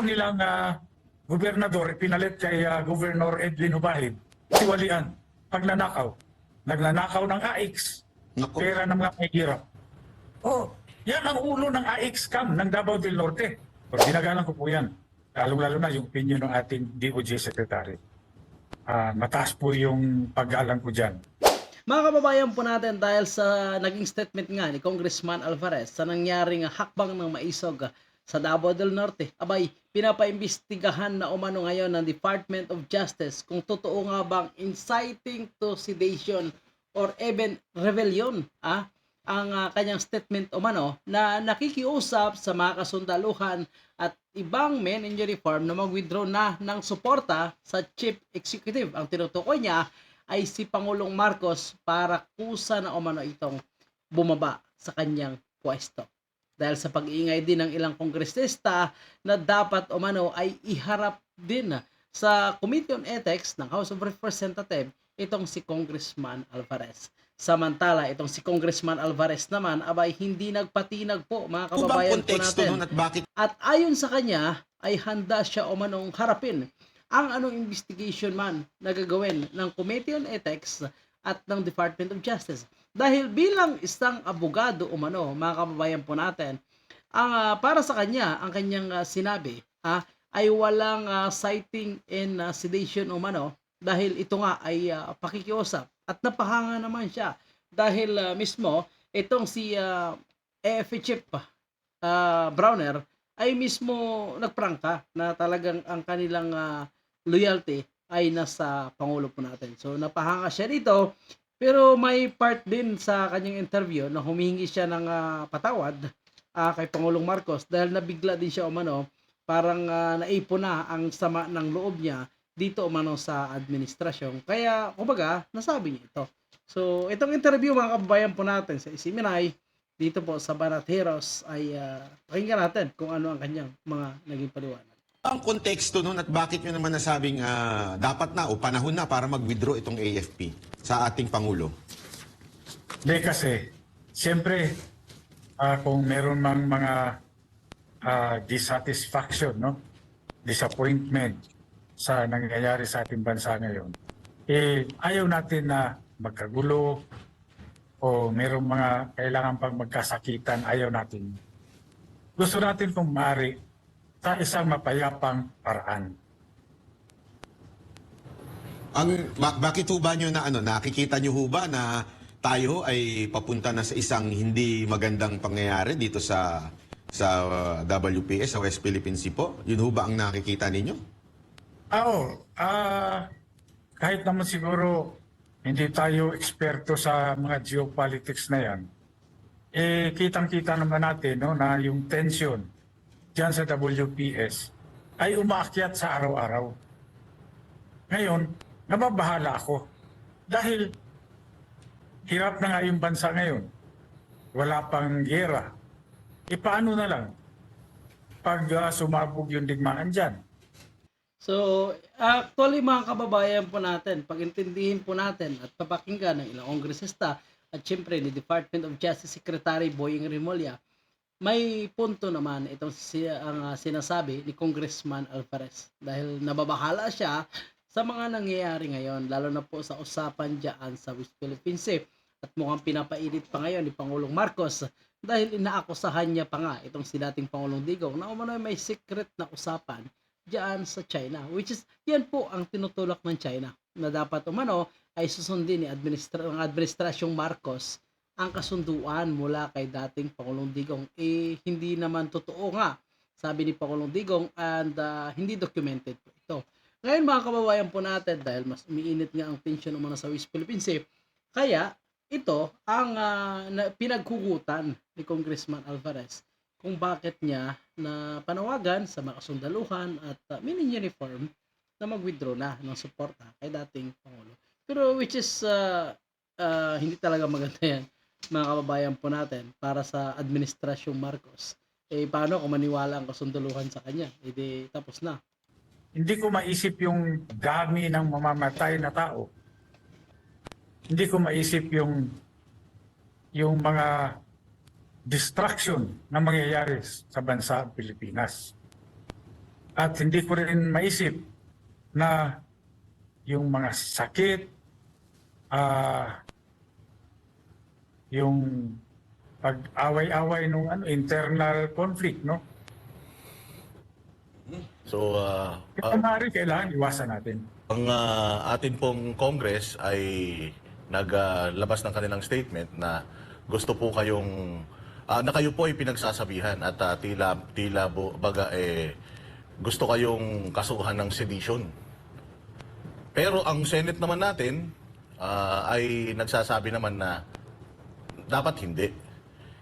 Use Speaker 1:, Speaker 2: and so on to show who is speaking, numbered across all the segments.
Speaker 1: daw nilang ah, gobernador pinalit kay ah, Governor Edwin Hubahid, siwalian, pagnanakaw. Nagnanakaw ng AX,
Speaker 2: Nako.
Speaker 1: pera ng mga may hirap. Oh, yan ang ulo ng AX scam ng Davao del Norte. Pero ginagalang ko po yan. Lalong-lalo na yung opinion ng ating DOJ Secretary. Ah, mataas po yung pag-alang ko dyan.
Speaker 3: Mga kababayan po natin dahil sa naging statement nga ni Congressman Alvarez sa nangyaring hakbang ng maisog sa Davao del Norte, abay, pinapaimbestigahan na umano ngayon ng Department of Justice kung totoo nga bang inciting to sedation or even rebellion ah, ang ah, kanyang statement umano na nakikiusap sa mga kasundaluhan at ibang men in uniform na mag-withdraw na ng suporta sa chief executive. Ang tinutukoy niya ay si Pangulong Marcos para kusa na umano itong bumaba sa kanyang pwesto. Dahil sa pag-iingay din ng ilang kongresista na dapat umano ay iharap din sa Committee on Ethics ng House of Representatives itong si Congressman Alvarez. Samantala, itong si Congressman Alvarez naman abay hindi nagpatinag po mga kababayan po natin.
Speaker 2: at bakit
Speaker 3: At ayon sa kanya, ay handa siya o manong harapin ang anong investigation man na gagawin ng Committee on Ethics at ng Department of Justice. Dahil bilang isang abogado o mano, mga kababayan po natin, ang ah, para sa kanya, ang kanyang ah, sinabi ah, ay walang ah, citing in ah, sedation o mano dahil ito nga ay ah, pakikiusap at napahanga naman siya dahil ah, mismo itong si uh, AFP Chief ah, Browner ay mismo nagprangka na talagang ang kanilang ah, loyalty ay nasa Pangulo po natin. So napahanga siya dito pero may part din sa kanyang interview na humihingi siya ng ah, patawad ah, kay Pangulong Marcos dahil nabigla din siya umano parang ah, naipon na ang sama ng loob niya dito umano sa administrasyon. Kaya kumbaga nasabi niya ito. So itong interview mga kababayan po natin sa Isiminay dito po sa Banat Heroes ay ah, pakinggan natin kung ano ang kanyang mga naging paliwanag.
Speaker 2: Ang konteksto nun at bakit nyo naman nasabing ah, dapat na o panahon na para mag-withdraw itong AFP sa ating Pangulo?
Speaker 1: Hindi kasi, siyempre, ah, kung meron mang mga ah, dissatisfaction, no? disappointment sa nangyayari sa ating bansa ngayon, eh, ayaw natin na magkagulo o merong mga kailangan pang magkasakitan, ayaw natin. Gusto natin kung maaari sa isang mapayapang paraan.
Speaker 2: Ang ba- bakit ho ba nyo na ano, nakikita nyo ho ba na tayo ay papunta na sa isang hindi magandang pangyayari dito sa sa uh, WPS, sa West Philippine Sea po? Yun ho ba ang nakikita ninyo?
Speaker 1: Oo. Ah, kahit naman siguro hindi tayo eksperto sa mga geopolitics na yan, eh kitang-kita naman natin no, na yung tension dyan sa WPS ay umaakyat sa araw-araw. Ngayon, nababahala ako dahil hirap na nga yung bansa ngayon. Wala pang gera. E paano na lang pag ah, sumabog yung digmaan dyan?
Speaker 3: So, actually mga kababayan po natin, pagintindihin po natin at papakinggan ng ilang kongresista at syempre ni Department of Justice Secretary Boying Remulla, may punto naman itong si, ang ah, sinasabi ni Congressman Alvarez dahil nababahala siya sa mga nangyayari ngayon, lalo na po sa usapan dyan sa West Philippine Sea. At mukhang pinapailit pa ngayon ni Pangulong Marcos dahil inaakusahan niya pa nga itong si dating Pangulong Digong na umano may secret na usapan diyan sa China which is yan po ang tinutulak ng China na dapat umano ay susundin ni administra ng administrasyong Marcos ang kasunduan mula kay dating Pangulong Digong. Eh hindi naman totoo nga sabi ni Pangulong Digong and ah, hindi documented po ito. Ngayon mga kababayan po natin dahil mas umiinit nga ang tension umano sa West Philippine Sea kaya ito ang ah, na, pinaghugutan ni Congressman Alvarez kung bakit niya na panawagan sa mga kasundaluhan at uh, men in uniform na mag-withdraw na ng suporta kay dating Pangulo. Pero which is uh, uh, hindi talaga maganda yan mga kababayan po natin para sa administrasyong Marcos. Eh paano kung maniwala ang kasundaluhan sa kanya? Eh tapos na.
Speaker 1: hindi ko maisip yung dami ng mamamatay na tao. Hindi ko maisip yung yung mga destruction na mangyayari sa bansa Pilipinas. At hindi ko rin maisip na yung mga sakit, ah, yung pag-away-away nung ano, internal conflict, no?
Speaker 4: So, uh,
Speaker 1: Kaya maaari kailangan iwasan natin.
Speaker 4: ang uh, atin pong Congress ay naglabas ng kanilang statement na gusto po kayong ah, na kayo po ay pinagsasabihan at ah, tila tila bo, baga eh gusto kayong kasuhan ng sedition. Pero ang Senate naman natin ah, ay nagsasabi naman na dapat hindi.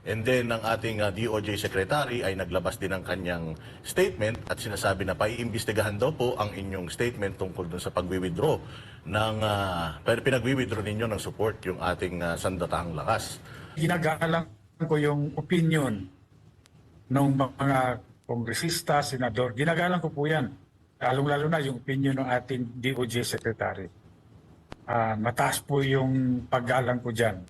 Speaker 4: And then, ang ating uh, DOJ Secretary ay naglabas din ng kanyang statement at sinasabi na paiimbestigahan daw po ang inyong statement tungkol dun sa pagwi-withdraw ng, uh, pero pinagwi-withdraw ninyo ng support yung ating uh, sandatahang lakas.
Speaker 1: Ginagalang ko yung opinion ng mga kongresista, senador. Ginagalang ko po yan. Lalong-lalo na yung opinion ng ating DOJ Secretary. Ah, mataas po yung paggalang ko dyan.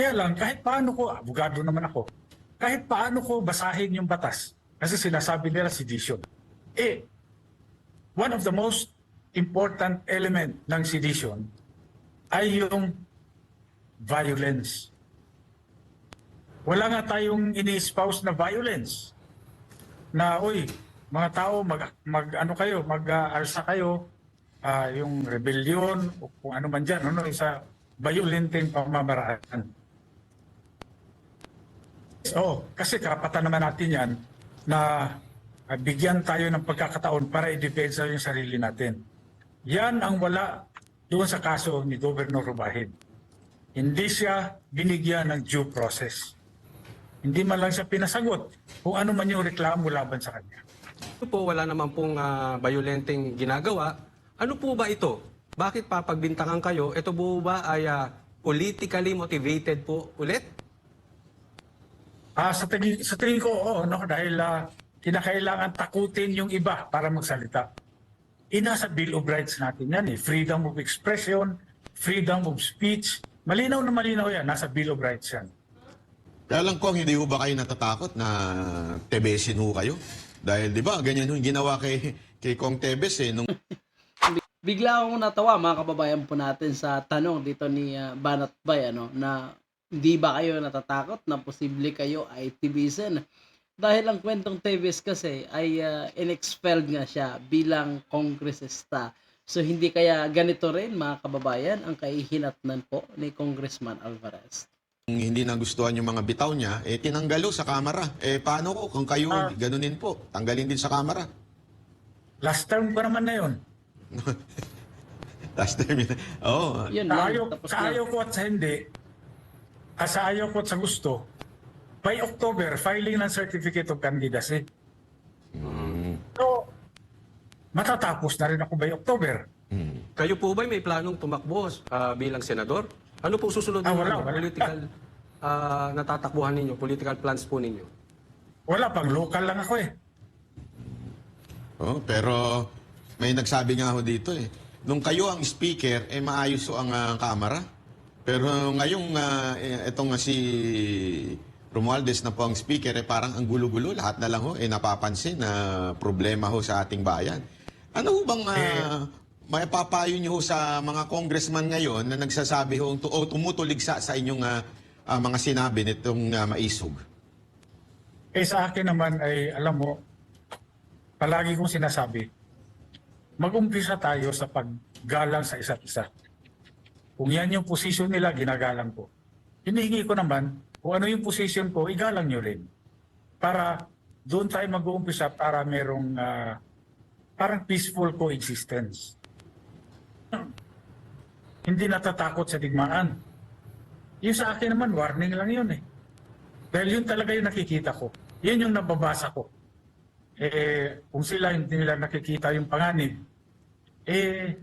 Speaker 1: Kaya lang, kahit paano ko, abogado naman ako, kahit paano ko basahin yung batas, kasi sinasabi nila sedition. Eh, one of the most important element ng sedition ay yung violence. Wala nga tayong ini-espouse na violence. Na, uy, mga tao, mag, mag ano kayo, mag-arsa kayo, ah, yung rebellion, o kung ano man dyan, ano, sa violenteng pamamaraan. Oo, kasi karapatan naman natin yan na ah, bigyan tayo ng pagkakataon para i-depensa yung sarili natin. Yan ang wala doon sa kaso ni Governor Rubahid. Hindi siya binigyan ng due process. Hindi man lang siya pinasagot kung ano man yung reklamo laban sa kanya.
Speaker 5: Ito po, wala naman pong uh, violenteng ginagawa. Ano po ba ito? Bakit papagbintangan kayo? Ito po ba ay ah, politically motivated po ulit?
Speaker 1: Ah, sa tingin, sa tingin ko, oo, no, dahil ah, kinakailangan takutin yung iba para magsalita. Inasa Bill of Rights natin yan eh. Freedom of expression, freedom of speech. Malinaw na malinaw yan. Nasa Bill of Rights yan.
Speaker 2: Kaya lang kung hindi ho ba kayo natatakot na tebesin ho kayo? Dahil di ba, ganyan ho yung ginawa kay, kay Kong Tebes eh. Nung
Speaker 3: Bigla akong natawa mga kababayan po natin sa tanong dito ni ah, Banat Bay ano na hindi ba kayo natatakot na posible kayo ay tibisin? Dahil ang kwentong Teves kasi ay ah, in-expelled nga siya bilang kongresista. So hindi kaya ganito rin mga kababayan ang kaihinatnan po ni Congressman Alvarez.
Speaker 2: hindi nagustuhan yung mga bitaw niya, eh tinanggalo sa kamera. Eh paano ko kung kayo
Speaker 1: Ah.
Speaker 2: ganunin po? Tanggalin din sa kamera.
Speaker 1: Last term pa naman na yun.
Speaker 2: Last time yun. Oo.
Speaker 3: Yun tapos
Speaker 1: sa
Speaker 3: na.
Speaker 1: ayaw ko at sa hindi, sa ayaw ko at sa gusto, by October, filing ng Certificate of Candidacy. So, matatapos na rin ako by October.
Speaker 5: Kayo po ba may planong tumakbo ah, bilang senador? Ano po susunod
Speaker 1: Ah,
Speaker 5: na
Speaker 1: wala, wala.
Speaker 5: political ah, natatakbuhan ninyo, political plans po ninyo?
Speaker 1: Wala, pang local lang ako eh.
Speaker 2: Oh, pero may nagsabi nga ho dito eh. Nung kayo ang speaker, eh maayos ang ah, kamera. Pero ngayong ah, eh, etong nga si Romualdez na po ang speaker, eh parang ang gulo-gulo. Lahat na lang ho, eh napapansin na problema ho sa ating bayan. Ano ho bang uh, may papayo niyo ho sa mga congressman ngayon na nagsasabi ho o tumutuligsa sa inyong ah, ah, mga sinabi nitong ah, maisog?
Speaker 1: Eh sa akin naman ay, alam mo, palagi kong sinasabi, mag-umpisa tayo sa paggalang sa isa't isa. Kung yan yung position nila, ginagalang ko. Hinihingi ko naman, kung ano yung position ko, igalang nyo rin. Para doon tayo mag-uumpisa para merong ah, parang peaceful coexistence. Hindi natatakot sa digmaan. Yung sa akin naman, warning lang yun eh. Dahil yun talaga yung nakikita ko. Yun yung nababasa ko. Eh, kung sila hindi nila nakikita yung panganib, eh,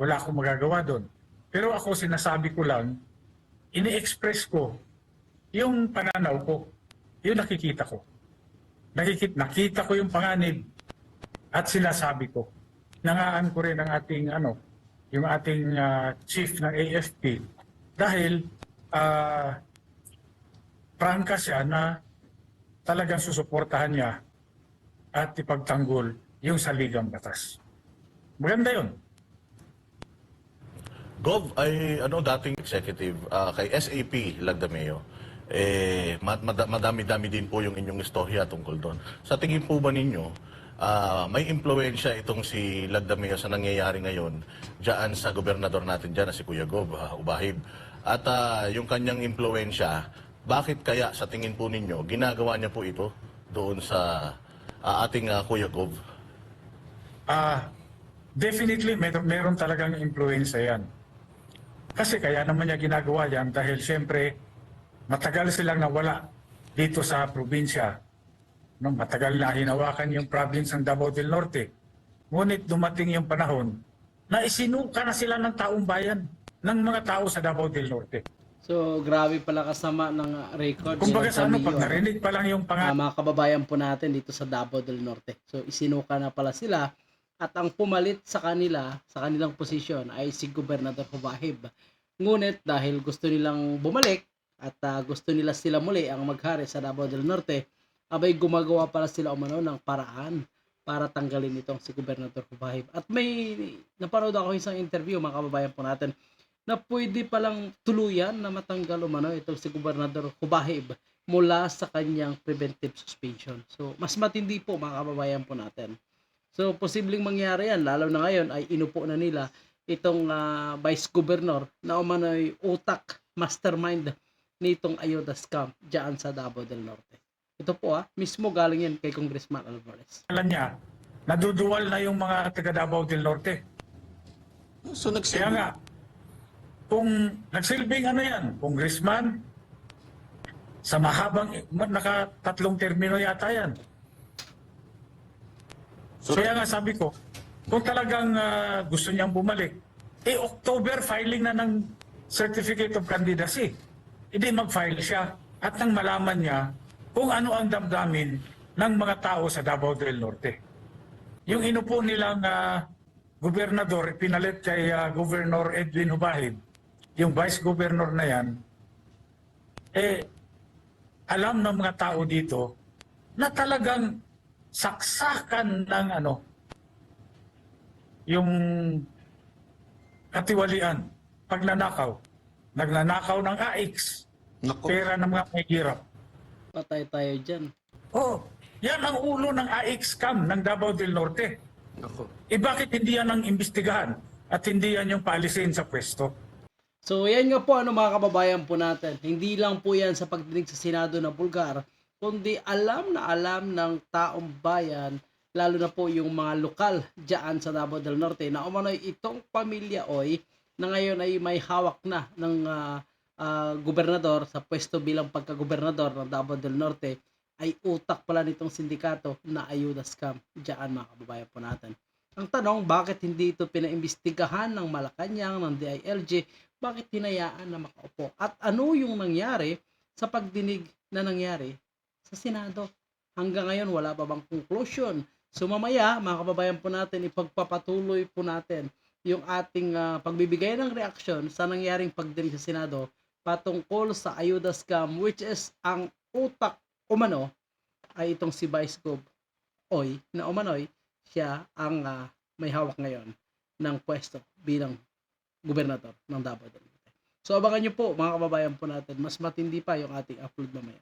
Speaker 1: wala akong magagawa doon. Pero ako sinasabi ko lang, ini-express ko yung pananaw ko, yung nakikita ko. Nakikita, nakita ko yung panganib at sinasabi ko. Nangaan ko rin ang ating ano, yung ating ah, chief ng AFP dahil ah prangka siya na talagang susuportahan niya at ipagtanggol yung saligang batas. Maganda yun.
Speaker 4: Gov ay ano dating executive ah, kay SAP Lagdameo. Eh mad- mad- madami-dami din po yung inyong istorya tungkol doon. Sa tingin po ba ninyo ah, may impluwensya itong si Lagdameo sa nangyayari ngayon diyan sa gobernador natin diyan na si Kuya Gov ah, Ubahib. At ah, yung kanyang impluwensya, bakit kaya sa tingin po ninyo ginagawa niya po ito doon sa ah, ating ah, Kuya Gov?
Speaker 1: Ah, definitely mer- meron talagang influensya yan. Kasi kaya naman niya ginagawa yan dahil siyempre matagal silang nawala dito sa probinsya. No, matagal na hinawakan yung province ng Davao del Norte. Ngunit dumating yung panahon na isinuka na sila ng taong bayan, ng mga tao sa Davao del Norte.
Speaker 3: So, grabe pala kasama ng uh, record.
Speaker 1: Kung baga sa ano, pag narinig pa lang yung pangalan,
Speaker 3: mga kababayan po natin dito sa Davao del Norte. So isinuka na pala sila at ang pumalit sa kanila sa kanilang posisyon ay si Gobernador Hubahib. Ngunit dahil gusto nilang bumalik at ah, gusto nila sila muli ang maghari sa Davao del Norte, abay gumagawa pala sila umano ng paraan para tanggalin itong si Gobernador Hubahib. At may napanood ako isang interview mga kababayan po natin na pwede palang tuluyan na matanggal umano itong si Gobernador Hubahib mula sa kanyang preventive suspension. So, mas matindi po mga kababayan po natin. So, posibleng mangyari yan, lalo na ngayon ay inupo na nila itong ah, Vice Governor na umano'y utak, mastermind nitong ayuda scam dyan sa Davao del Norte. Ito po ah, mismo galing yan kay Congressman Alvarez.
Speaker 1: niya, naduduwal na yung mga taga Davao del Norte.
Speaker 2: So
Speaker 1: Kaya
Speaker 2: nagsilbi.
Speaker 1: nga, kung nagsilbing ano yan, congressman, sa mahabang, nakatatlong termino yata yan.
Speaker 2: So,
Speaker 1: Kaya nga sabi ko, kung talagang ah, gusto niyang bumalik, eh October filing na ng Certificate of Candidacy. Hindi mag-file siya at nang malaman niya kung ano ang damdamin ng mga tao sa Davao del Norte. Yung inupo nilang ah, gobernador, pinalit kay ah, Governor Edwin Hubahib, yung vice governor na yan, eh, alam ng mga tao dito na talagang saksakan ng ano, yung katiwalian, pagnanakaw. Nagnanakaw ng AX,
Speaker 2: nako.
Speaker 1: pera ng mga may hirap.
Speaker 3: Patay tayo dyan.
Speaker 1: Oh, yan ang ulo ng AX scam ng Davao del Norte.
Speaker 5: Nako.
Speaker 1: Eh bakit hindi yan ang imbestigahan at hindi yan yung paalisin sa pwesto?
Speaker 3: So, yan nga po ano mga kababayan po natin. Hindi lang po yan sa pagdinig sa Senado na Bulgar, kundi alam na alam ng taong bayan, lalo na po yung mga lokal dyan sa Davao del Norte, na umano'y itong pamilya Oy, na ngayon ay may hawak na ng ah, ah, gobernador sa pwesto bilang pagkagobernador ng Davao del Norte, ay utak pala nitong sindikato na ayuda scam dyan mga kababayan po natin. Ang tanong, bakit hindi ito pinaimbestigahan ng Malacanang, ng DILG, bakit hinayaan na makaupo? At ano yung nangyari sa pagdinig na nangyari sa Senado? Hanggang ngayon, wala pa bang conclusion? So mamaya, mga kababayan po natin, ipagpapatuloy po natin yung ating ah, pagbibigay ng reaksyon sa nangyaring pagdinig sa Senado patungkol sa ayuda scam which is ang utak umano ay itong si Vice Gov Oy na umano'y siya ang ah, may hawak ngayon ng pwesto bilang gobernador ng Davao del Norte. So abangan nyo po mga kababayan po natin, mas matindi pa yung ating upload mamaya.